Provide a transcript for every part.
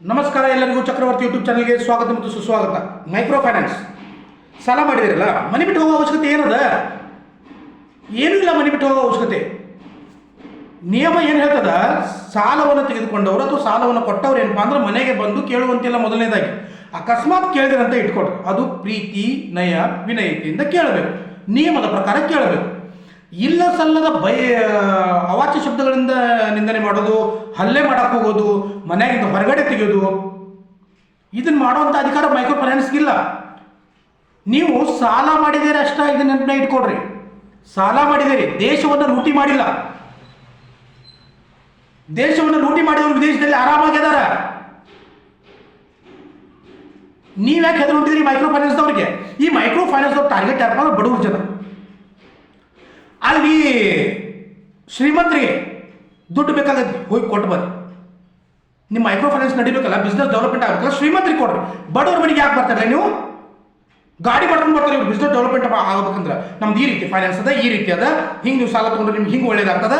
ನಮಸ್ಕಾರ ಎಲ್ಲರಿಗೂ ಚಕ್ರವರ್ತಿ ಯೂಟ್ಯೂಬ್ ಚಾನಲ್ಗೆ ಸ್ವಾಗತ ಮತ್ತು ಸುಸ್ವಾಗತ. ಮೈಕ್ರೋ ಫೈನಾನ್ಸ್ ಸಾಲ ಮಾಡಿದಿರಲ್ಲ, ಮನೆ ಬಿಟ್ಟು ಹೋಗೋ ಅವಶ್ಯಕತೆ ಏನದ? ಏನೂ ಇಲ್ಲ ಮನೆ ಬಿಟ್ಟು ಹೋಗೋ ಅವಶ್ಯಕತೆ. ನಿಯಮ ಏನು ಹೇಳ್ತದ? ಸಾಲವನ್ನು ತೆಗೆದುಕೊಂಡವರು ಅಥವಾ ಸಾಲವನ್ನು ಕೊಟ್ಟವ್ರು ಏನಪ್ಪಾ ಅಂದ್ರೆ ಮನೆಗೆ ಬಂದು ಕೇಳುವಂತಿಲ್ಲ ಮೊದಲನೇದಾಗಿ. ಅಕಸ್ಮಾತ್ ಕೇಳಿದ್ರಂತ ಇಟ್ಕೊಡ್ರಿ ಅದು ಪ್ರೀತಿ, ನಯ, ವಿನಯತೆಯಿಂದ ಕೇಳಬೇಕು. ನಿಯಮದ ಪ್ರಕಾರ ಕೇಳಬೇಕು. ಇಲ್ಲ ಸಲ್ಲದ ಭಯ ಅವಾಚ್ಯ ಶಬ್ದಗಳಿಂದ ನಿಂದನೆ ಮಾಡೋದು, ಹಲ್ಲೆ ಮಾಡಕ್ಕೆ ಹೋಗೋದು, ಮನೆಯಿಂದ ಹೊರಗಡೆ ತೆಗೆಯೋದು ಇದನ್ನು ಮಾಡುವಂಥ ಅಧಿಕಾರ ಮೈಕ್ರೋ ಫೈನಾನ್ಸ್ಗಿಲ್ಲ ನೀವು ಸಾಲ ಮಾಡಿದ್ದೀರಿ ಅಷ್ಟ ಇದನ್ನ ನೆನಪನ್ನ ಇಟ್ಕೊಡ್ರಿ ಸಾಲ ಮಾಡಿದ್ದೀರಿ, ದೇಶವನ್ನು ಲೂಟಿ ಮಾಡಿಲ್ಲ. ದೇಶವನ್ನು ಲೂಟಿ ಮಾಡಿದವರು ವಿದೇಶದಲ್ಲಿ ಆರಾಮಾಗಿದಾರ ನೀವ್ಯಾಕೆ ಹೆದರು ಮೈಕ್ರೋ ಫೈನಾನ್ಸ್ದವ್ರಿಗೆ ಈ ಮೈಕ್ರೋ ಫೈನಾನ್ಸ್ ಟಾರ್ಗೆಟ್ ಯಾರಪ್ಪ ಬಡವ್ರ ಜನ. ಅಲ್ಲಿ ಶ್ರೀಮಂತರಿಗೆ ದುಡ್ಡು ಬೇಕಾಗತ್ತೆ ಹೋಗಿ ಕೊಟ್ಟು ಬರ್ರಿ. ನಿಮ್ಮ ಮೈಕ್ರೋ ಫೈನಾನ್ಸ್ ನಡಿಬೇಕಲ್ಲ ಬಿಸ್ನೆಸ್ ಡೆವಲಪ್ಮೆಂಟ್ ಆಗಬೇಕಲ್ಲ, ಶ್ರೀಮಂತರಿಗೆ ಕೊಡ್ರಿ. ಬಡವ್ರ ಮನೆಗೆ ಯಾಕೆ ಬರ್ತಾರಲ್ಲ ನೀವು? ಗಾಡಿ ಮಾಡ್ಕೊಂಡು ಬರ್ತಾರೆ ಇವ್ರು ಬಿಸ್ನೆಸ್ ಡೆವಲಪ್ಮೆಂಟ್ ಆಗ್ಬೇಕಂದ್ರೆ. ನಮ್ದು ಈ ರೀತಿ ಫೈನಾನ್ಸ್ ಅದ, ಈ ರೀತಿ ಅದ. ಹಿಂಗೆ ನೀವು ಸಾಲ ತೊಗೊಂಡ್ರೆ ನಿಮ್ಗೆ ಹಿಂಗೆ ಒಳ್ಳೇದಾಗ್ತದ?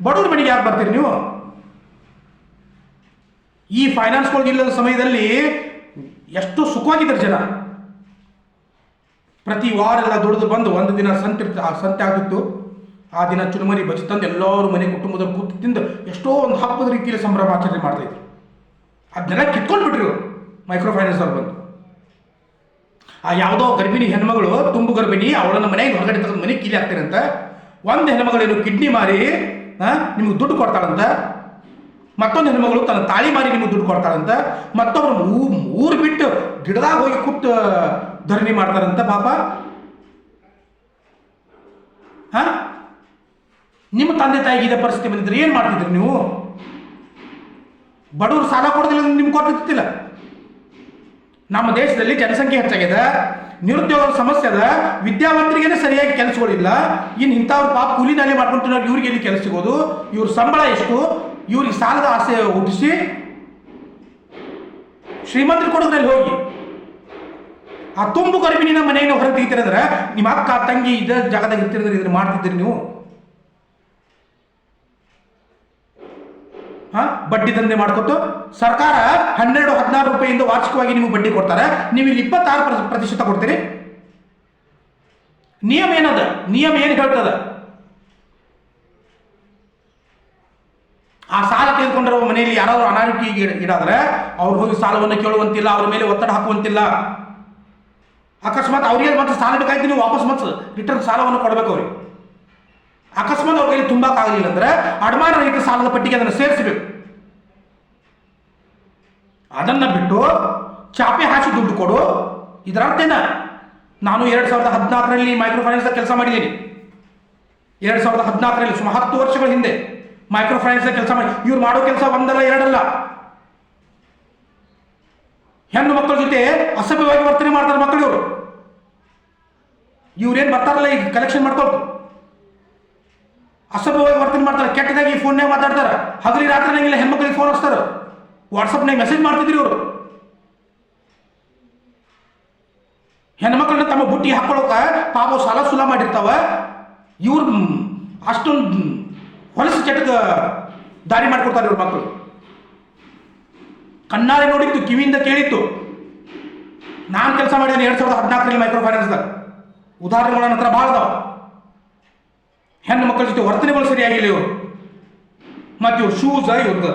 ಬಡವ್ರ ಮನೆಗೆ ಯಾಕೆ ಬರ್ತೀರಿ ನೀವು? ಈ ಫೈನಾನ್ಸ್ಗಳಿಗೆ ಇಲ್ಲದ ಸಮಯದಲ್ಲಿ ಎಷ್ಟು ಸುಖವಾಗಿದ್ದಾರೆ ಜನ. ಪ್ರತಿ ವಾರ ಎಲ್ಲ ದುಡಿದು ಬಂದು ಒಂದು ದಿನ ಸಂತೆ ಆ ಸಂತೆ ಆಗಿತ್ತು ಆ ದಿನ ಚುರುಮರಿ ಬಜಿ ತಂದು ಎಲ್ಲರೂ ಮನೆ ಕುಟುಂಬದ ಕೂತು ತಿಂದು ಎಷ್ಟೋ ಒಂದು ಹಬ್ಬದ ರೀತಿಯಲ್ಲಿ ಸಂಭ್ರಮಾಚರಣೆ ಮಾಡ್ತಾ ಇದ್ರು. ಅದನ್ನೆಲ್ಲ ಕಿತ್ಕೊಂಡು ಬಿಟ್ರಿ ಮೈಕ್ರೋ ಫೈನಾನ್ಸ್ ಅವ್ರು ಬಂದು. ಆ ಯಾವುದೋ ಗರ್ಭಿಣಿ ಹೆಣ್ಮಗಳು, ತುಂಬು ಗರ್ಭಿಣಿ, ಅವಳನ್ನ ಮನೆಗೆ ಹೊರಗಡೆ ತೆಗೆದು ಮನೆ ಕೀಲಿ ಹಾಕ್ತೀರಂತ. ಒಂದು ಹೆಣ್ಮಗಳೇನು ಕಿಡ್ನಿ ಮಾರಿ ನಿಮ್ಗೆ ದುಡ್ಡು ಕೊಡ್ತಾಳಂತ. ಮತ್ತೊಂದು ಹೆಣ್ಮಗಳು ತನ್ನ ತಾಳಿ ಮಾರಿ ನಿಮಗೆ ದುಡ್ಡು ಕೊಡ್ತಾಳಂತ. ಮತ್ತೊಬ್ರು ಊರು ಬಿಟ್ಟು ಗಿಡದಾಗ ಹೋಗಿ ಕೂತು ಧರಣಿ ಮಾಡ್ತಾರಂತ ಪಾಪ. ಹ? ನಿಮ್ಮ ತಂದೆ ತಾಯಿಗೆ ಇದೇ ಪರಿಸ್ಥಿತಿ ಬಂದಿದ್ರೆ ಏನು ಮಾಡ್ತಿದ್ರಿ ನೀವು? ಬಡವರು ಸಾಲ ಕೊಡೋದಿಲ್ಲ ನಿಮ್ಗೆ ಕೊಟ್ಟಿರ್ತಿಲ್ಲ ನಮ್ಮ ದೇಶದಲ್ಲಿ ಜನಸಂಖ್ಯೆ ಹೆಚ್ಚಾಗಿದೆ, ನಿರುದ್ಯೋಗದ ಸಮಸ್ಯೆ ಅದ, ವಿದ್ಯಾವಂತರಿಗೇನೆ ಸರಿಯಾಗಿ ಕೆಲಸಗಳಿಲ್ಲ. ಇನ್ನು ಇಂಥವ್ರು ಪಾಪ ಕೂಲಿ ನಾಲಿ ಮಾಡ್ಕೊಂಡು ಇವ್ರಿಗೆ ಎಲ್ಲಿ ಕೆಲಸ ಸಿಗೋದು? ಇವ್ರ ಸಂಬಳ ಎಷ್ಟು? ಇವ್ರಿಗೆ ಸಾಲದ ಆಸೆ ಹುಟ್ಟಿಸಿ ಶ್ರೀಮಂತರು ಕೊಡೋದ್ರಲ್ಲಿ ಹೋಗಿ. ಆ ತುಂಬು ಗರ್ಭಿಣಿನ ಮನೆಯನ್ನು ಹೊರಗೆ ತೆಗಿತೀರಂದ್ರೆ ನಿಮ್ಮ ಅಕ್ಕ, ತಂಗಿ ಇದ ಜಾಗದಾಗ ಇರ್ತಿರಂದ್ರೆ ಇದನ್ನ ಮಾಡ್ತಿದ್ದೀರಿ ನೀವು? ಹಾ? ಬಡ್ಡಿ ದಂಧೆ ಮಾಡ್ಕೊತು ಸರ್ಕಾರ ಹನ್ನೆರಡು, ಹದಿನಾರು ರೂಪಾಯಿಯಿಂದ ವಾರ್ಷಿಕವಾಗಿ ನಿಮಗೆ ಬಡ್ಡಿ ಕೊಡ್ತಾರೆ. ನೀವು ಇಲ್ಲಿ ಇಪ್ಪತ್ತಾರು ಪ್ರ- ಪ್ರತಿಶತ ಕೊಡ್ತೀರಿ. ನಿಯಮ ಏನದ? ನಿಯಮ ಏನು ಹೇಳ್ತದ? ಆ ಸಾಲ ತೆಗೆದುಕೊಂಡಿರೋ ಮನೆಯಲ್ಲಿ ಯಾರಾದರೂ ಅನಾರೋಗ್ಯ ಇಡಾದ್ರೆ ಅವ್ರು ಹೋಗಿ ಸಾಲವನ್ನು ಕೇಳುವಂತಿಲ್ಲ, ಅವ್ರ ಮೇಲೆ ಒತ್ತಡ ಹಾಕುವಂತಿಲ್ಲ. ಅಕಸ್ಮಾತ್ ಅವ್ರಿಗೆ ಮತ್ತೆ ಸಾಲ ಬೇಕಾಯ್ತು ನೀವು ವಾಪಸ್ ಮತ್ತೆ ರಿಟರ್ನ್ ಸಾಲವನ್ನು ಕೊಡಬೇಕು ಅವ್ರಿಗೆ. ಅಕಸ್ಮಾತ್ ಅವ್ರ ಕೈಲಿ ತುಂಬಕ್ಕಾಗಲಿಲ್ಲ ಅಂದ್ರೆ ಅಡಮಾನ ರಹಿತ ಸಾಲದ ಪಟ್ಟಿಗೆ ಅದನ್ನು ಸೇರಿಸಬೇಕು. ಅದನ್ನ ಬಿಟ್ಟು ಚಾಪೆ ಹಾಕಿ ದುಡ್ಡು ಕೊಡು. ಇದರ ಅರ್ಥ ಏನ? ನಾನು ಎರಡು ಸಾವಿರದ ಹದಿನಾಲ್ಕರಲ್ಲಿ ಮೈಕ್ರೋ ಫೈನಾನ್ಸ್ ಕೆಲಸ ಮಾಡಿದ್ದೀನಿ. ಎರಡು ಸಾವಿರದ ಹದಿನಾಲ್ಕರಲ್ಲಿ ಸುಮಾರು ಹತ್ತು ವರ್ಷಗಳ ಹಿಂದೆ ಮೈಕ್ರೋ ಫೈನಾನ್ಸ್ ಕೆಲಸ ಮಾಡಿ. ಇವ್ರು ಮಾಡೋ ಕೆಲಸ ಒಂದಲ್ಲ ಎರಡಲ್ಲ. ಹೆಣ್ಣು ಮಕ್ಕಳ ಜೊತೆ ಅಸಭ್ಯವಾಗಿ ವರ್ತನೆ ಮಾಡ್ತಾರೆ ಮಕ್ಕಳು ಇವರು. ಇವ್ರೇನು ಬರ್ತಾರಲ್ಲ ಈಗ ಕಲೆಕ್ಷನ್ ಮಾಡ್ಕೊಳ್ತು ಅಸಭ್ಯವಾಗಿ ವರ್ತನೆ ಮಾಡ್ತಾರೆ, ಕೆಟ್ಟದಾಗಿ ಫೋನ್ನಾಗ ಮಾತಾಡ್ತಾರೆ. ಹಗಲಿ ರಾತ್ರಿ ನಂಗಿಲ್ಲ ಹೆಣ್ಮಕ್ಳಿಗೆ ಫೋನ್ ಹಚ್ತಾರೆ. ವಾಟ್ಸಪ್ನಾಗ ಮೆಸೇಜ್ ಮಾಡ್ತಿದ್ರಿ ಇವರು. ಹೆಣ್ಮಕ್ಳನ್ನ ತಮ್ಮ ಬುಟ್ಟಿ ಹಾಕೊಳ್ಳೋಕ ಪಾಪ ಸಾಲ ಸುಲ ಮಾಡಿರ್ತಾವ. ಇವ್ರ ಅಷ್ಟೊಂದು ಹೊಲಸು ಚಟಕ ದಾರಿ ಮಾಡ್ಕೊಡ್ತಾರೆ ಇವ್ರ ಮಕ್ಕಳು ಕಣ್ಣಾರೆ ನೋಡಿತ್ತು ಕಿವಿಯಿಂದ ಕೇಳಿತ್ತು ನಾನು ಕೆಲಸ ಮಾಡಿದ್ದೇನೆ ಎರಡು ಸಾವಿರದ ಹದಿನಾಲ್ಕರಲ್ಲಿ ಮೈಕ್ರೋ ಫೈನಾನ್ಸ್ದಾಗ ಉದಾಹರಣೆಗಳ ನಂತರ ಭಾಳ ಅದಾವ. ಹೆಣ್ಣು ಮಕ್ಕಳ ಜೊತೆ ವರ್ತನೆಗಳು ಸರಿಯಾಗಿಲ್ಲ ಇವರು. ಮತ್ತು ಇವ್ರು ಶೂಸ್ ಇವ್ರದ್ದು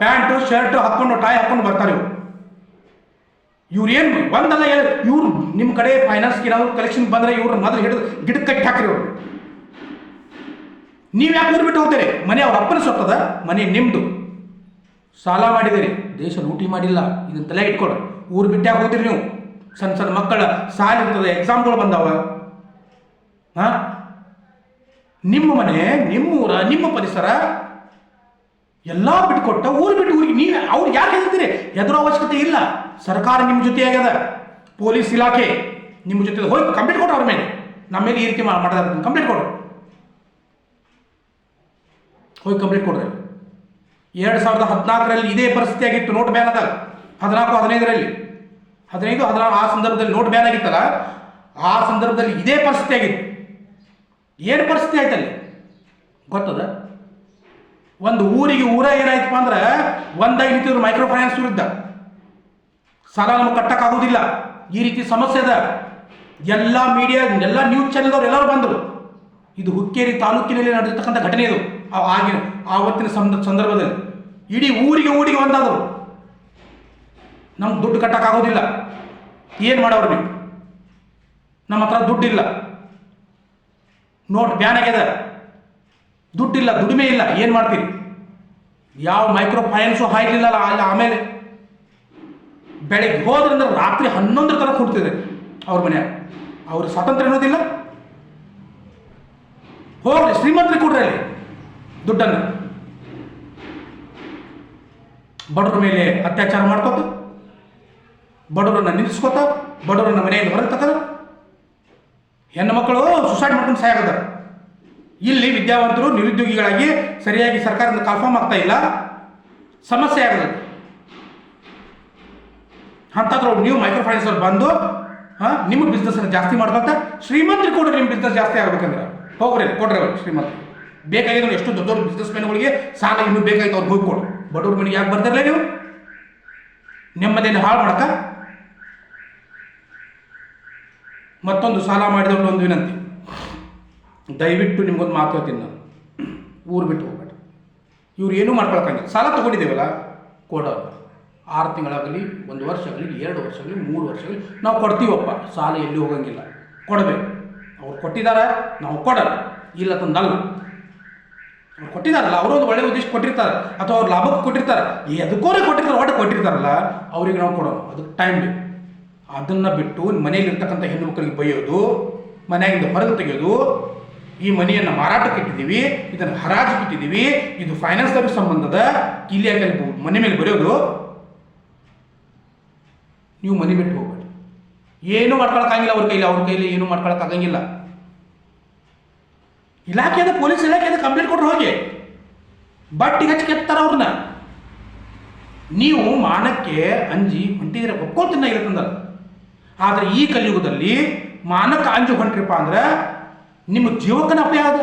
ಪ್ಯಾಂಟು ಶರ್ಟ್ ಹಾಕ್ಕೊಂಡು ಟೈ ಹಾಕ್ಕೊಂಡು ಬರ್ತಾರೆ ಇವರು. ಇವ್ರು ಏನು ಒಂದಲ್ಲ ಹೇಳಿ, ಇವ್ರು ನಿಮ್ಮ ಕಡೆ ಫೈನಾನ್ಸ್ಗೆ ಏನಾದ್ರು ಕಲೆಕ್ಷನ್ ಬಂದರೆ ಇವ್ರನ್ನ ಮೊದಲು ಹಿಡಿದು ಗಿಡಕ್ಕೆ ಕಟ್ಟಿ ಹಾಕ್ರಿ ಇವರು. ನೀವು ಯಾಕೆ ಊರು ಬಿಟ್ಟು ಹೋಗ್ತೀರಿ? ಮನೆ ಅವ್ರ ಅಪ್ಪನ ಸೊತ್ತದ ಮನೆ ನಿಮ್ಮದು ಸಾಲ ಮಾಡಿದಿರಿ ದೇಶ ಲೂಟಿ ಮಾಡಿಲ್ಲ, ಇದನ್ನ ತಲೆ ಇಟ್ಕೊಳ್ಳಿ ಊರು ಬಿಟ್ಟಾಗ ಹೋಗ್ತೀರಿ ನೀವು. ಸಣ್ಣ ಸಣ್ಣ ಮಕ್ಕಳ ಸಾಲ ಇರ್ತದೆ ಎಕ್ಸಾಮ್ಗಳು ಬಂದಾವ. ಹಾಂ? ನಿಮ್ಮ ಮನೆ, ನಿಮ್ಮ ಊರ, ನಿಮ್ಮ ಪರಿಸರ ಎಲ್ಲ ಬಿಟ್ಕೊಟ್ಟ ಊರು ಬಿಟ್ಟು ಊರಿಗೆ ನೀವು, ಅವ್ರು ಯಾಕೆ ಹೇಳ್ತೀರಿ? ಎದುರು ಅವಶ್ಯಕತೆ ಇಲ್ಲ. ಸರ್ಕಾರ ನಿಮ್ಮ ಜೊತೆ ಆಗ್ಯದ ಪೊಲೀಸ್ ಇಲಾಖೆ ನಿಮ್ಮ ಜೊತೆ ಹೋಗಿ ಕಂಪ್ಲೇಂಟ್ ಕೊಡ್ರಿ ಅವ್ರ ಮೇಲೆ. ನಮ್ಮ ಮೇಲೆ ಈ ರೀತಿ ಮಾಡಿದ ಕಂಪ್ಲೇಂಟ್ ಕೊಡ್ರಿ ಹೋಗಿ ಕಂಪ್ಲೇಂಟ್ ಕೊಡ್ರಿ. ಎರಡು ಸಾವಿರದ ಹದಿನಾಲ್ಕರಲ್ಲಿ ಇದೇ ಪರಿಸ್ಥಿತಿ ಆಗಿತ್ತು ನೋಟ್ ಬ್ಯಾನ್ ಆದಾಗ ಹದಿನಾಲ್ಕು, ಹದಿನೈದರಲ್ಲಿ. ಹದಿನೈದು, ಹದಿನಾರು, ಆ ಸಂದರ್ಭದಲ್ಲಿ ನೋಟ್ ಬ್ಯಾನ್ ಆಗಿತ್ತಲ್ಲ? ಆ ಸಂದರ್ಭದಲ್ಲಿ ಇದೇ ಪರಿಸ್ಥಿತಿ ಆಗಿತ್ತು ಏನು ಪರಿಸ್ಥಿತಿ ಆಯ್ತಲ್ಲಿ? ಗೊತ್ತದ? ಒಂದು ಊರಿಗೆ ಊರ ಏನಾಯ್ತಪ್ಪ ಅಂದ್ರೆ ಒಂದಾಗಿ ನಿಂತಿದ್ರು ಮೈಕ್ರೋ ಫೈನಾನ್ಸ್ ವಿರುದ್ಧ ಸಾಲ ನಮಗೆ ಕಟ್ಟಕ್ಕಾಗೋದಿಲ್ಲ. ಈ ರೀತಿ ಸಮಸ್ಯೆ ಅದ. ಎಲ್ಲ ಮೀಡಿಯಾ ಎಲ್ಲ ನ್ಯೂಸ್ ಚಾನೆಲ್ದವ್ರು ಎಲ್ಲರೂ ಬಂದರು. ಇದು ಹುಕ್ಕೇರಿ ತಾಲೂಕಿನಲ್ಲಿ ನಡೆದಿರ್ತಕ್ಕಂಥ ಘಟನೆ ಇದು. ಆಗಿನ, ಆವತ್ತಿನ ಸಂದ- ಸಂದರ್ಭದಲ್ಲಿ ಇಡೀ ಊರಿಗೆ ಊರಿಗೆ ಒಂದಾದರು ನಮ್ಗೆ ದುಡ್ಡು ಕಟ್ಟಕ್ಕಾಗೋದಿಲ್ಲ. ಏನು ಮಾಡೋರು ನೀವು? ನಮ್ಮ ಹತ್ರ ದುಡ್ಡಿಲ್ಲ. ನೋಟ್ ಬ್ಯಾನ್ ಆಗ್ಯದ ದುಡ್ಡಿಲ್ಲ, ದುಡಿಮೆ ಇಲ್ಲ. ಏನು ಮಾಡ್ತೀರಿ? ಯಾವ ಮೈಕ್ರೋ ಫೈನಾನ್ಸು ಹಾಯ್ಲಿಲ್ಲ ಅಲ್ಲ ಆಮೇಲೆ? ಬೆಳಗ್ಗೆ ಹೋದ್ರಂದ್ರೆ ರಾತ್ರಿ ಹನ್ನೊಂದರ ತನಕ ಕೊಡ್ತಿದೆ ಅವ್ರ ಮನ್ಯಾಗ. ಅವ್ರ ಸ್ವಾತಂತ್ರ್ಯ ಅನ್ನೋದಿಲ್ಲ. ಹೋಗ್ರಿ ಶ್ರೀಮಂತರಿಗೆ ಕೊಡ್ರಿ ಅಲ್ಲಿ. ದುಡ್ಡನ್ನು. ಬಡವರ ಮೇಲೆ ಅತ್ಯಾಚಾರ ಮಾಡ್ಕೋತ, ಬಡವರನ್ನ ನಿಲ್ಲಿಸ್ಕೋತ, ಬಡವರನ್ನ ಮನೆಯಿಂದ ಹೊರಗೆ ಹೆಣ್ಣು ಮಕ್ಕಳು ಸುಸೈಡ್ ಮಾಡ್ಕೊಂಡು ಸಾಯಾಗದ ಇಲ್ಲಿ ವಿದ್ಯಾವಂತರು ನಿರುದ್ಯೋಗಿಗಳಾಗಿ ಸರಿಯಾಗಿ ಸರ್ಕಾರದಿಂದ ಕನ್ಫರ್ಮ್ ಆಗ್ತಾ ಇಲ್ಲ. ಸಮಸ್ಯೆ ಆಗದ. ಅಂಥದ್ರೊಳಗೆ ನೀವು ಮೈಕ್ರೋ ಫೈನಾನ್ಸ್ ಅವ್ರು ಬಂದು, ಹಾಂ ನಿಮ್ಮ ಬಿಸ್ನೆಸ್ನ ಜಾಸ್ತಿ ಮಾಡ್ಕೊತ ಶ್ರೀಮಂತರು ಕೊಡ್ರಿ ನಿಮ್ಮ ಬಿಸ್ನೆಸ್ ಜಾಸ್ತಿ ಆಗ್ಬೇಕಂದ್ರೆ. ಹೋಗ್ರಿ, ಕೊಡ್ರಿ ಅವ್ರು ಶ್ರೀಮಂತ ಬೇಕಾಗಿರೋ ಎಷ್ಟು ದೊಡ್ಡ ದೊಡ್ಡ ಬಿಸ್ನೆಸ್ ಮ್ಯಾನ್ಗಳಿಗೆ ಸಾಲ ಇನ್ನೂ ಬೇಕಾಗಿತ್ತು, ಅವ್ರು ಹೋಗಿ ಕೊಡ್ರಿ ಬಡವ್ರ ಮನೆಗೆ ಯಾಕೆ ಬರ್ತಾರಲ್ಲ ನೀವು? ನೆಮ್ಮದಿಯಲ್ಲಿ ಹಾಳು ಮಾಡಕ ಮತ್ತೊಂದು ಸಾಲ ಮಾಡಿದವ್ರು ಒಂದು ವಿನಂತಿ. ದಯವಿಟ್ಟು ನಿಮ್ಗೊಂದು ಮಾತು ಹೇಳ್ತೀನಿ ನಾನು. ಊರು ಬಿಟ್ಟು ಹೋಗ್ಬೇಡ. ಇವ್ರು ಏನೂ ಮಾಡ್ಕೊಳಕ್ಕಂಗಿಲ್ಲ. ಸಾಲ ತೊಗೊಂಡಿದ್ದೇವಲ್ಲ? ಕೊಡೋ ಆರು ತಿಂಗಳಾಗಲಿ, ಒಂದು ವರ್ಷ ಆಗಲಿ ಎರಡು ವರ್ಷ ಆಗಲಿ ಮೂರು ವರ್ಷ ಆಗಲಿ ನಾವು ಕೊಡ್ತೀವಪ್ಪ. ಸಾಲ ಎಲ್ಲಿ ಹೋಗಂಗಿಲ್ಲ. ಕೊಡಬೇಕು. ಅವ್ರು ಕೊಟ್ಟಿದ್ದಾರೆ? ನಾವು ಕೊಡಲ್ಲ. ಇಲ್ಲ ತಂದಲ್ಲ ಕೊಟ್ಟಿದ್ದಾರಲ್ಲ, ಅವರು ಒಂದು ಒಳ್ಳೆ ಉದ್ದೇಶ ಕೊಟ್ಟಿರ್ತಾರೆ, ಅಥವಾ ಅವ್ರು ಲಾಭಕ್ಕೆ ಕೊಟ್ಟಿರ್ತಾರೆ. ಎದಕ್ಕೋರೆ ಕೊಟ್ಟಿರ್ತಾರೆ ಒಟ್ಟು ಕೊಟ್ಟಿರ್ತಾರಲ್ಲ, ಅವ್ರಿಗೆ ನಾವು ಕೊಡೋಣ ಅದಕ್ಕೆ ಟೈಮ್ ಬೇಕು. ಅದನ್ನು ಬಿಟ್ಟು ಮನೆಯಲ್ಲಿ ಇರ್ತಕ್ಕಂಥ ಹೆಣ್ಣು ಮಕ್ಕಳಿಗೆ ಬೈಯೋದು, ಮನೆಯಿಂದ ಹೊರಗೆ ತೆಗೆಯೋದು, ಈ ಮನೆಯನ್ನು ಮಾರಾಟಕ್ಕೆ ಇಟ್ಟಿದ್ದೀವಿ, ಇದನ್ನು ಹರಾಜಿಗೆ ಇಟ್ಟಿದ್ದೀವಿ ಇದು ಫೈನಾನ್ಸ್ದವ್ರಿಗೆ ಸಂಬಂಧದ ಇಲ್ಲಿ ಯಾಕೆ ಅಲ್ಲಿ ಮನೆ ಮೇಲೆ ಬರೆಯೋದು, ನೀವು ಮನೆ ಬಿಟ್ಟು ಹೋಗ್ಬೇಡಿ. ಏನೂ ಮಾಡ್ಕೊಳಕ್ಕಾಗಿಲ್ಲ ಅವ್ರ ಕೈಲಿ ಅವ್ರ ಕೈಲಿ ಏನೂ ಮಾಡ್ಕೊಳಕ್ಕಾಗಂಗಿಲ್ಲ. ಇಲಾಖೆದ ಪೊಲೀಸ್ ಇಲಾಖೆದ ಕಂಪ್ಲೇಂಟ್ ಕೊಟ್ಟರು ಹೋಗಿ. ಬಟ್ಟಿ ಹಚ್ಚಿ ಕೆತ್ತಾರ ಅವ್ರನ್ನ. ನೀವು ಮಾನಕ್ಕೆ ಅಂಜಿ ಹೊಂಟಿದ್ರೆ ಒಪ್ಕೊಳ್ತೀನಿ ಇರತ್ತಂದ ಆದರೆ ಈ ಕಲಿಯುಗದಲ್ಲಿ ಮಾನಕ್ಕೆ ಅಂಜು ಹೊಂಟ್ರಿಪ್ಪ ಅಂದ್ರೆ ನಿಮ್ಮ ಜೀವಕ್ಕನ ಅಪಾಯ ಅದ.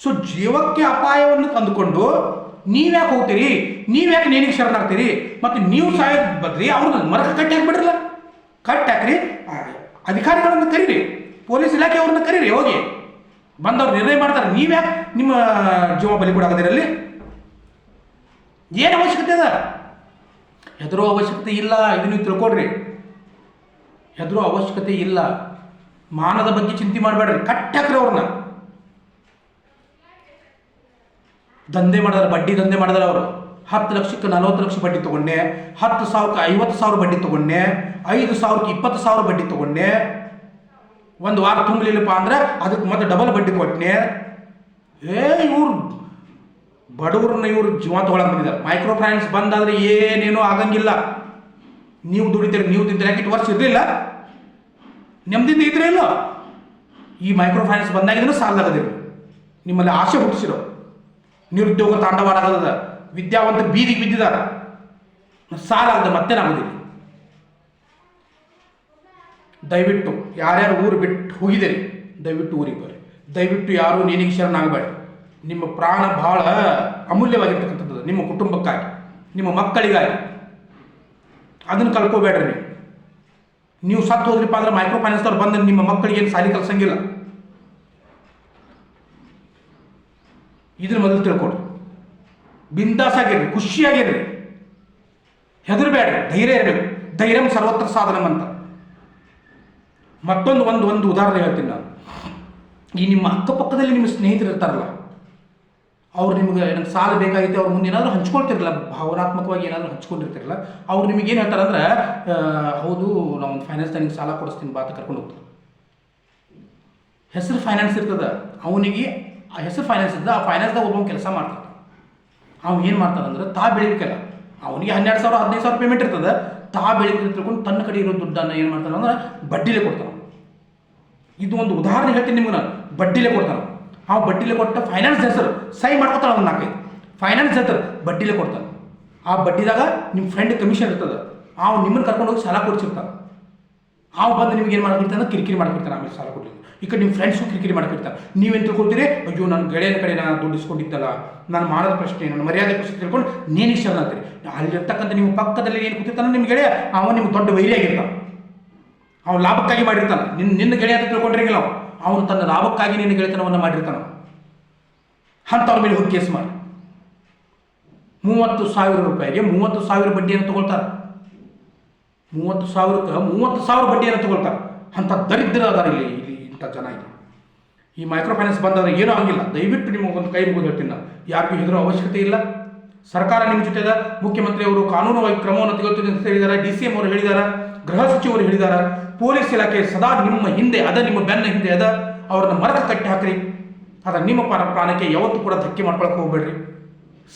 ಸೊ ಜೀವಕ್ಕೆ ಅಪಾಯವನ್ನು ತಂದುಕೊಂಡು ನೀವ್ಯಾಕೆ ಹೋಗ್ತೀರಿ? ನೀವ್ಯಾಕೆ ನೇಣಿಗೆ ಶರಣಾಗ್ತೀರಿ? ಮತ್ತು ನೀವು ಸಾಯೋದ್ ಬದ್ರಿ ಅವ್ರನ್ನ ಮರಕ ಕಟ್ಟಿ ಹಾಕ್ಬಿಡ್ರಲ್ಲ. ಕಟ್ಟಿ ಹಾಕ್ರಿ ಆ, ಅಧಿಕಾರಿಗಳನ್ನ ಕರೀರಿ. ಪೊಲೀಸ್ ಇಲಾಖೆಯವ್ರನ್ನ ಕರೀರಿ ಹೋಗಿ. ಬಂದವ್ರು ನಿರ್ಣಯ ಮಾಡ್ತಾರೆ. ನೀವ್ಯಾಕೆ ನಿಮ್ಮ ಜೀವ ಬಲಿ ಆಗದಿರಲ್ಲಿ ಏನು ಅವಶ್ಯಕತೆ ಅದ? ಹೆದರೋ ಅವಶ್ಯಕತೆ ಇಲ್ಲ, ಇದು ನೀವು ತಿಳ್ಕೊಡ್ರಿ ಹೆದರೋ ಅವಶ್ಯಕತೆ ಇಲ್ಲ. ಮಾನದ ಬಗ್ಗೆ ಚಿಂತೆ ಮಾಡಬೇಡ್ರಿ. ಕಟ್ಟಾಕ್ರಿ ಅವ್ರನ್ನ. ದಂಧೆ ಮಾಡಿದ್ರೆ, ಬಡ್ಡಿ ದಂಧೆ ಮಾಡಿದ್ರೆ ಅವರು. ಹತ್ತು ಲಕ್ಷಕ್ಕೆ ನಲವತ್ತು ಲಕ್ಷ ಬಡ್ಡಿ ತಗೊಂಡೆ, ಹತ್ತು ಸಾವಿರಕ್ಕೆ ಐವತ್ತು ಸಾವಿರ ಬಡ್ಡಿ ತಗೊಂಡೆ, ಐದು ಸಾವಿರಕ್ಕೆ ಇಪ್ಪತ್ತು ಸಾವಿರ ಬಡ್ಡಿ ತಗೊಂಡೆ. ಒಂದು ವಾರ ತುಂಬಲಿಲ್ಲಪ್ಪ ಅಂದ್ರೆ ಅದಕ್ಕೆ ಮತ್ತೆ ಡಬಲ್ ಬಡ್ಡಿ ಕೊಟ್ಟನೆ ಏ, ಇವ್ರು ಬಡವ್ರನ್ನ ಇವ್ರು ಜೀವ ತಗೊಳಕ್ ಬಂದಿದ್ದಾರೆ. ಮೈಕ್ರೋ ಫೈನಾನ್ಸ್ ಬಂದಾದ್ರೆ ಏನೇನೋ ಆಗಂಗಿಲ್ಲ. ನೀವು ದುಡಿತೀರಿ, ನೀವು ತಿಂತೀರಿ. ಯಾಕೆ ಇಟ್ಟು ವರ್ಷ ಇರಲಿಲ್ಲ? ನೆಮ್ಮದಿಯಿಂದ ಇದ್ರೆ ಇಲ್ಲ. ಈ ಮೈಕ್ರೋ ಫೈನಾನ್ಸ್ ಬಂದಾಗಿದ್ರೆ ಸಾಲಾಗದಿರು ನಿಮ್ಮಲ್ಲಿ ಆಸೆ ಹುಟ್ಟಿಸಿರೋ. ನಿರುದ್ಯೋಗ ತಾಂಡವಾಡಾಗದ ವಿದ್ಯಾವಂತ ಬೀದಿಗೆ ಬಿದ್ದಿದ್ದಾರೆ ಸಾಲ ಮತ್ತೆ ಮತ್ತೇನಾಗೋದಿಲ್ಲ. ದಯವಿಟ್ಟು ಯಾರ್ಯಾರು ಊರು ಬಿಟ್ಟು ಹೋಗಿದ್ದೀರಿ, ದಯವಿಟ್ಟು ಊರಿಗೆ ಬರ್ರಿ ದಯವಿಟ್ಟು ಯಾರೂ ನೀನಿಗೆ ಶರಣಾಗಬೇಡಿ. ನಿಮ್ಮ ಪ್ರಾಣ ಬಹಳ ಅಮೂಲ್ಯವಾಗಿರ್ತಕ್ಕಂಥದ್ದು ನಿಮ್ಮ ಕುಟುಂಬಕ್ಕಾಗಿ, ನಿಮ್ಮ ಮಕ್ಕಳಿಗಾಗಿ. ಅದನ್ನು ಕಲ್ಕೋಬೇಡ್ರಿ ನೀವು. ನೀವು ಸತ್ತು ಹೋದ್ರಿಪ್ಪ ಅಂದ್ರೆ ಮೈಕ್ರೋ ಫೈನಾನ್ಸ್ದವ್ರು ಬಂದು ನಿಮ್ಮ ಮಕ್ಕಳಿಗೆ ಏನು ಸಾಲಿ ಕಲ್ಸಂಗಿಲ್ಲ. ಇದನ್ನ ಮೊದಲು ತಿಳ್ಕೊಡ್ರಿ ಬಿಂದಾಸಾಗಿರ್ರಿ, ಖುಷಿಯಾಗಿರ್ರಿ. ಹೆದರಬೇಡ್ರಿ, ಧೈರ್ಯ ಇರಬೇಕು. ಧೈರ್ಯಂ ಸರ್ವತ್ರ ಸಾಧನಂ ಅಂತ ಮತ್ತೊಂದು ಒಂದು ಒಂದು ಉದಾಹರಣೆ ಹೇಳ್ತೀನಿ ನಾನು. ಈ ನಿಮ್ಮ ಅಕ್ಕಪಕ್ಕದಲ್ಲಿ ನಿಮ್ಮ ಸ್ನೇಹಿತರು ಇರ್ತಾರಲ್ಲ, ಅವ್ರು ನಿಮ್ಗೆ ಏನಂತ ಸಾಲ ಬೇಕಾಗಿತ್ತು, ಅವ್ರ ಮುಂದೆ ಏನಾದರೂ ಹಂಚ್ಕೊಳ್ತಿರಲ್ಲ, ಭಾವನಾತ್ಮಕವಾಗಿ ಏನಾದರೂ ಹಂಚ್ಕೊಂಡಿರ್ತಿರಲ್ಲ, ಅವ್ರು ನಿಮಗೆ ಏನು ಹೇಳ್ತಾರೆ ಅಂದ್ರೆ ಹೌದು, ನಾವು ಒಂದು ಫೈನಾನ್ಸ್ ನಿಮ್ಗೆ ಸಾಲ ಕೊಡಿಸ್ತೀನಿ ಬಾತ ಕರ್ಕೊಂಡು ಹೋಗ್ತಾರೆ. ಹೆಸರು ಫೈನಾನ್ಸ್ ಇರ್ತದೆ, ಅವನಿಗೆ ಆ ಹೆಸರು ಫೈನಾನ್ಸ್ ಇದ್ದ ಆ ಫೈನಾನ್ಸ್ದಾಗ ಒಬ್ಬ ಕೆಲಸ ಮಾಡ್ತಾನೆ. ಅವ್ನು ಏನು ಮಾಡ್ತಾನಂದ್ರೆ, ತಾ ಬೆಳಿಬೇಕಲ್ಲ, ಅವನಿಗೆ ಹನ್ನೆರಡು ಸಾವಿರ, ಹದಿನೈದು ಸಾವಿರ ಪೇಮೆಂಟ್ ಇರ್ತದೆ, ತಾ ಬೆಳಿಗ್ಗೆ ತಿಳ್ಕೊಂಡು ತನ್ನ ಕಡೆ ಇರೋ ದುಡ್ಡನ್ನು ಏನು ಮಾಡ್ತಾನೆ ಅಂದ್ರೆ ಬಡ್ಡಿಲೇ ಕೊಡ್ತಾನೆ. ಇದು ಒಂದು ಉದಾಹರಣೆ ಹೇಳ್ತೀನಿ ನಿಮ್ಗೆ ನಾನು ಬಡ್ಡಿಲೆ ಕೊಡ್ತಾನೆ. ಆ ಬಡ್ಡಿಲೆ ಕೊಟ್ಟ ಫೈನಾನ್ಸ್ ಹೆಸರು ಸೈ ಮಾಡ್ಕೊತಾನೆ ಅವ್ನು ನಾಲ್ಕೈದು. ಫೈನಾನ್ಸ್ ಹೆಸರು ಬಡ್ಡಿಲೆ ಕೊಡ್ತಾನೆ. ಆ ಬಡ್ಡಿದಾಗ ನಿಮ್ಮ ಫ್ರೆಂಡ್ ಕಮಿಷನ್ ಇರ್ತದೆ. ಅವ್ನು ನಿಮ್ಮನ್ನು ಕರ್ಕೊಂಡು ಹೋಗಿ ಸಾಲ ಕೊಡ್ಸಿರ್ತಾನೆ. ಆ ಬಂದು ನಿಮ್ಗೆ ಏನು ಮಾಡ್ಕೊಡ್ತಾನೆ? ಕಿರಿಕಿರಿ ಮಾಡ್ಕೊಡ್ತಾನೆ. ಆಮೇಲೆ ಸಾಲ ಕೊಡ್ತೀನಿ ಈ ಕಡೆ ನಿಮ್ಮ ಫ್ರೆಂಡ್ಸು ಕಿರಿಕಿರಿ ಮಾಡ್ಕೊಡ್ತಾರೆ ನೀವೇನು ತಿಳ್ಕೊಳ್ತೀರಿ? ಅಯ್ಯೋ ನನ್ನ ಗೆಳೆಯನ ಕಡೆ ನಾನು ದುಡ್ಡು ನಾನು ಮಾನದ ಪ್ರಶ್ನೆ, ನನ್ನ ಮರ್ಯಾದೆ ಪ್ರಶ್ನೆ ತಿಳ್ಕೊಂಡು ನೀನು ಅಂತೀರಿ ಅಲ್ಲಿರ್ತಕ್ಕಂಥ ನಿಮ್ಮ ಪಕ್ಕದಲ್ಲಿ ಏನು ಕೂತಿರ್ತಾನೆ ನಿಮ್ಮ ಗೆಳೆಯ ಅವ ನಿಮ್ಗೆ ದೊಡ್ಡ ವೈರಿಯಾಗಿರ್ತಾನೆ. ಅವನು ಲಾಭಕ್ಕಾಗಿ ಮಾಡಿರ್ತಾನೆ. ನಿನ್ನ ನಿನ್ನ ಗೆಳೆಯ ಅಂತ ತಿಳ್ಕೊಂಡಿರಂಗಿಲ್ಲ ಅವನು. ತನ್ನ ಲಾಭಕ್ಕಾಗಿ ನಿನ್ನ ಗೆಳೆತನವನ್ನು ಮಾಡಿರ್ತಾನೆ ಅಂಥವ್ರ ಮೇಲೆ ಹೋಗಿ ಕೇಸ್ ಮಾಡಿ. ಮೂವತ್ತು ಸಾವಿರ ರೂಪಾಯಿಗೆ ಮೂವತ್ತು ಸಾವಿರ ಬಡ್ಡಿಯನ್ನು ತಗೊಳ್ತಾರೆ. ಮೂವತ್ತು ಸಾವಿರಕ್ಕೆ, ಮೂವತ್ತು ಸಾವಿರ ಬಡ್ಡಿಯನ್ನು ತಗೊಳ್ತಾರೆ. ಅಂಥ ದರಿದ್ರ ಅದಾರ ಇಲ್ಲಿ ಇಲ್ಲಿ ಇಂಥ ಜನ ಇಲ್ಲಿ ಈ ಮೈಕ್ರೋ ಫೈನಾನ್ಸ್ ಬಂದಾದ್ರೆ ಏನೂ ಆಗಿಲ್ಲ ದಯವಿಟ್ಟು ನಿಮಗೊಂದು ಕೈ ಮುಗಿದು ಹೇಳ್ತೀನಿ ನಾನು. ಯಾರಿಗೂ ಹೆದರೋ ಅವಶ್ಯಕತೆ ಇಲ್ಲ. ಸರ್ಕಾರ ನಿಮ್ಮ ಜೊತೆ ಮುಖ್ಯಮಂತ್ರಿ ಅವರು ಕಾನೂನುವಾಗಿ ಕ್ರಮವನ್ನು ತೆಗೆದುತ್ತದೆ ಅಂತ ಹೇಳಿದ್ದಾರೆ ಡಿ ಸಿ ಎಂ ಅವರು ಹೇಳಿದ್ದಾರೆ. ಗೃಹ ಸಚಿವರು ಹೇಳಿದಾರ, ಪೊಲೀಸ್ ಇಲಾಖೆ ಸದಾ ನಿಮ್ಮ ಹಿಂದೆ ಅದ, ನಿಮ್ಮ ಬೆನ್ನ ಹಿಂದೆ ಅದ. ಅವ್ರನ್ನ ಮರಕ ಕಟ್ಟಿ ಹಾಕ್ರಿ. ಅದ ನಿಮ್ಮ ಪರ ಪ್ರಾಣಕ್ಕೆ ಯಾವತ್ತೂ ಕೂಡ ಧಕ್ಕೆ ಮಾಡ್ಕೊಳಕ್ಕೆ ಹೋಗ್ಬೇಡ್ರಿ.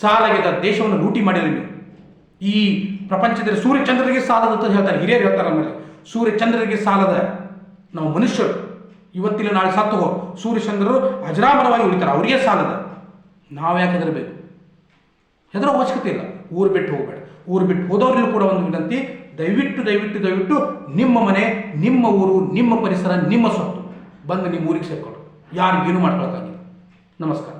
ಸಾಲಾಗಿದ್ದ ದೇಶವನ್ನು ಲೂಟಿ ಮಾಡಿದ್ರಿ ನೀವು. ಈ ಪ್ರಪಂಚದಲ್ಲಿ ಸೂರ್ಯ ಚಂದ್ರರಿಗೆ ಸಾಲದ ಅಂತ ಹೇಳ್ತಾರೆ, ಹಿರಿಯರು ಹೇಳ್ತಾರೆ ಆಮೇಲೆ. ಸೂರ್ಯ ಚಂದ್ರರಿಗೆ ಸಾಲದ ನಾವು ಮನುಷ್ಯರು. ಇವತ್ತಿಲ್ಲ, ನಾಳೆ ಸತ್ತು ಹೋ ಸೂರ್ಯ ಚಂದ್ರರು ಅಜರಾಮರವಾಗಿ ಉಳಿತಾರೆ, ಅವರಿಗೆ ಸಾಲದ. ನಾವು ಯಾಕೆ ಹೆದರಬೇಕು? ಹೆದರೋ ಅವಶ್ಯಕತೆ ಇಲ್ಲ. ಊರು ಬಿಟ್ಟು ಹೋಗಬೇಡ. ಊರು ಬಿಟ್ಟು ಹೋದವ್ರಲ್ಲೂ ಕೂಡ ಒಂದು ವಿನಂತಿ ದಯವಿಟ್ಟು ದಯವಿಟ್ಟು ದಯವಿಟ್ಟು ನಿಮ್ಮ ಮನೆ, ನಿಮ್ಮ ಊರು, ನಿಮ್ಮ ಪರಿಸರ, ನಿಮ್ಮ ಸೊತ್ತು ಬಂದು ನಿಮ್ಮ ಊರಿಗೆ ಸೇರ್ಕೊಂಡು. ಯಾರಿಗೇನು ಮಾಡ್ಕೊಳಕ್ಕಾಗಿಲ್ಲ. ನಮಸ್ಕಾರ.